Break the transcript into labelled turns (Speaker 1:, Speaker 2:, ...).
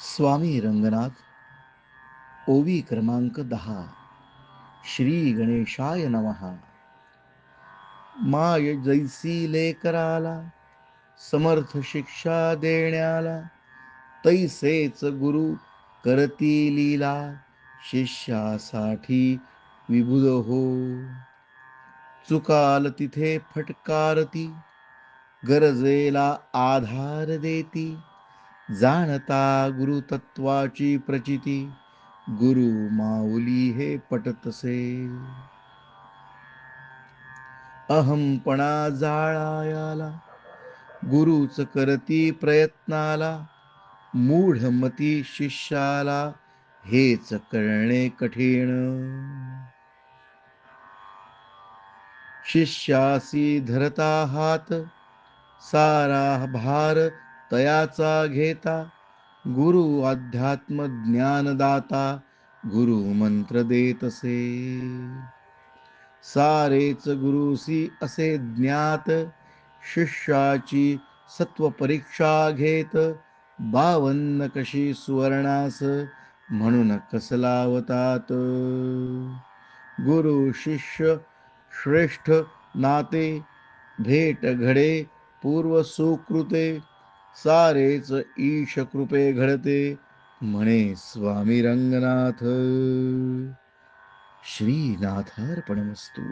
Speaker 1: स्वामी रंगनाथ ओवी क्रमांक दहा श्री गणेशाय नमहा माय जैसी लेकराला समर्थ शिक्षा देण्याला तैसेच गुरु करती लीला शिष्यासाठी विभुद हो. चुकाल तिथे फटकारती गरजेला आधार देती जाणता गुरुतत्वाची प्रचिती. गुरु माऊली हे पटतसे. अहमपणा जाळायाला गुरुच करती प्रयत्नाला मूढमती शिष्याला हेच करणे कठीण. शिष्यासी धरता हात सारा भार तयाचा घेता गुरु अध्यात्म ज्ञानदाता गुरु मंत्र देतसे. सारेच गुरुसी असे ज्ञात शिष्याची सत्व परीक्षा घेत बावन्न कशी सुवर्णास म्हणून कसलावतात. गुरु शिष्य श्रेष्ठ नाते भेट घडे पूर्व सुकृते सारेच ईश कृपे घडते म्हणे स्वामी रंगनाथ. श्रीनाथार्पणमस्तू.